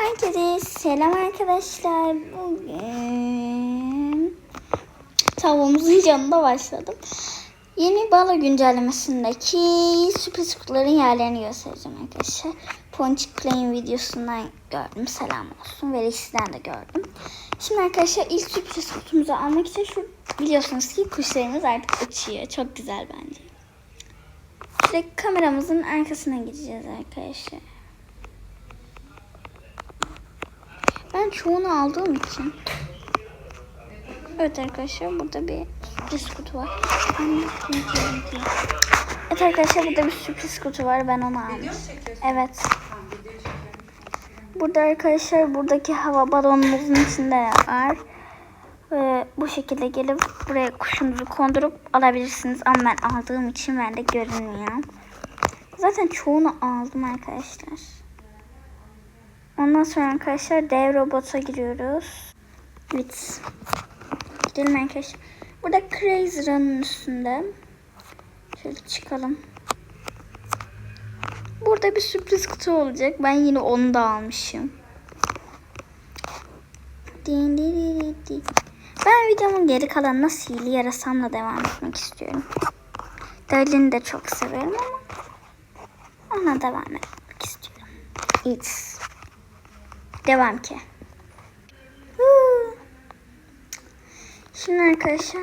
Herkese selam arkadaşlar. Bugün tavuğumuzun yanında başladım. Yeni balo güncellemesindeki sürpriz kutuların yerlerini göstereceğim arkadaşlar. Ponçik Play'in videosundan gördüm. Selam olsun. Ve sizden de gördüm. Şimdi arkadaşlar ilk sürpriz kutumuzu almak için şu biliyorsunuz ki kuşlarımız artık uçuyor. Çok güzel bence. Şuradaki kameramızın arkasına gideceğiz arkadaşlar. Ben çoğunu aldığım için. Evet arkadaşlar burada bir sürpriz kutu var. Evet arkadaşlar burada bir sürpriz kutu var. Ben onu almıştım. Evet. Burada arkadaşlar buradaki hava balonumuzun içinde var. Ve bu şekilde gelip buraya kuşunuzu kondurup alabilirsiniz. Ama ben aldığım için bende görünmüyor. Zaten çoğunu aldım arkadaşlar. Ondan sonra arkadaşlar dev robota giriyoruz. Evet. Gidelim arkadaşlar. Burada Crazy Run'ın üstünde. Şöyle çıkalım. Burada bir sürpriz kutu olacak. Ben yine onu da almışım. Ben videomun geri kalanına sihirli yarasamla devam etmek istiyorum. Darlin'i de çok severim ama ona devam etmek istiyorum. It's Devam ki. Şimdi arkadaşlar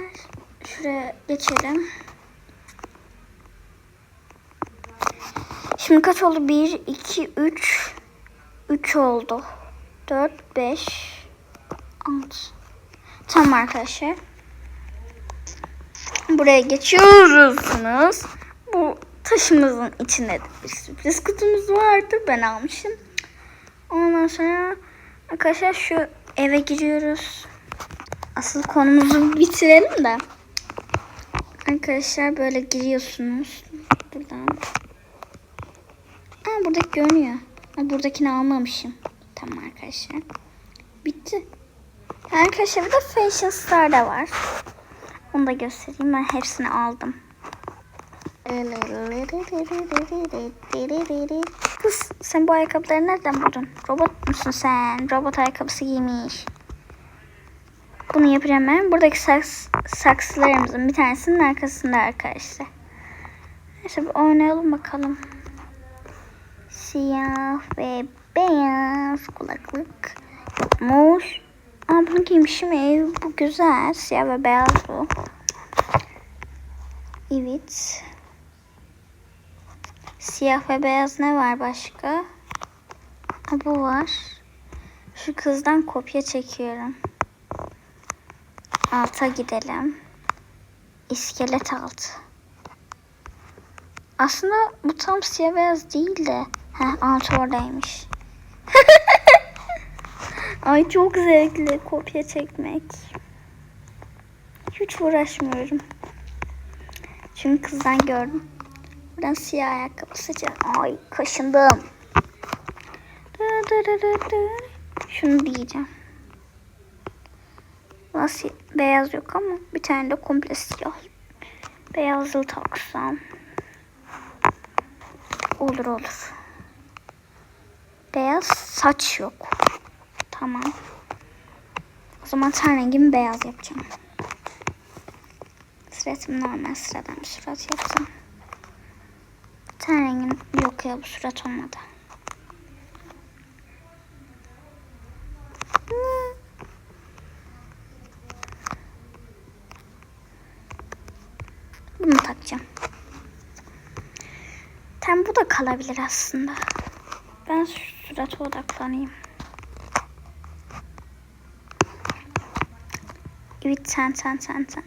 şuraya geçelim. Şimdi kaç oldu? 1, 2, 3. 3 oldu. 4, 5, 6. Tamam arkadaşlar. Buraya geçiyorsunuz. Bu taşımızın içinde de bir sürpriz kutumuz vardı. Ben almışım. Ondan sonra arkadaşlar şu eve giriyoruz. Asıl konumuzu bitirelim de. Arkadaşlar böyle giriyorsunuz. Buradan. Aa buradaki görünüyor. Aa, buradakini almamışım. Tamam arkadaşlar. Bitti. Arkadaşlar bir de Fashion Star da var. Onu da göstereyim. Ben hepsini aldım. Kız sen bu ayakkabıları nereden buldun? Robot musun sen? Robot ayakkabısı giymiş. Bunu yapacağım ben. Buradaki saks, saksılarımızın bir tanesinin arkasında arkadaşlar. Neyse bir oynayalım bakalım. Siyah ve beyaz kulaklık yokmuş. Aa bunu giymişim ev. Bu güzel. Siyah ve beyaz bu. Evet. Siyah ve beyaz ne var başka? Bu var. Şu kızdan kopya çekiyorum. Alta gidelim. İskelet altı. Aslında bu tam siyah beyaz değil de. Heh, alt oradaymış. Ay çok zevkli kopya çekmek. Hiç uğraşmıyorum. Çünkü kızdan gördüm. Buradan siyah ayakkabısı. Ay kaşındım. Şunu diyeceğim. Nasıl beyaz yok ama bir tane de komple siyah. Beyazı taksam. Olur olur. Beyaz saç yok. Tamam. O zaman ten rengimi beyaz yapacağım. Suratım normal sıradan bir surat yapsam. Ten rengim yok ya bu surat olmadı. Bunu takacağım. Tam bu da kalabilir aslında. Ben surata odaklanayım. Evet sen sen sen sen.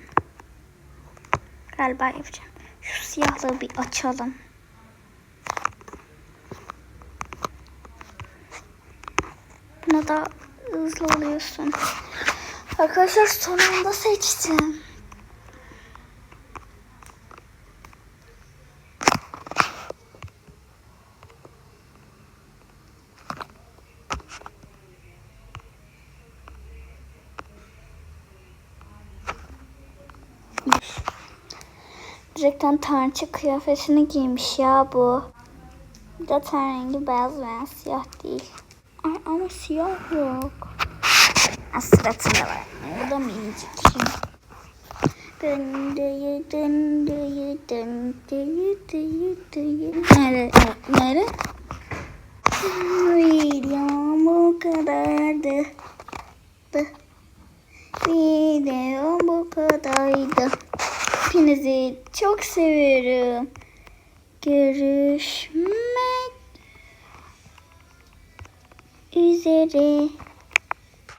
Galiba yapacağım. Şu siyahlığı bir açalım. Buna da hızlı oluyorsun. Arkadaşlar sonunda seçtim. Direkten tanrıça kıyafetini giymiş ya bu. Bir de ten rengi beyaz veya siyah değil. Ama siyah yok. Ha, suratında var. Bu da minicik. Döndüyü döndüyü döndüyü döndüyü döndüyü. Nere? Nere? Videom bu kadardı. Dı. Videom bu kadardı. Hepinizi çok seviyorum. Görüşmek üzere.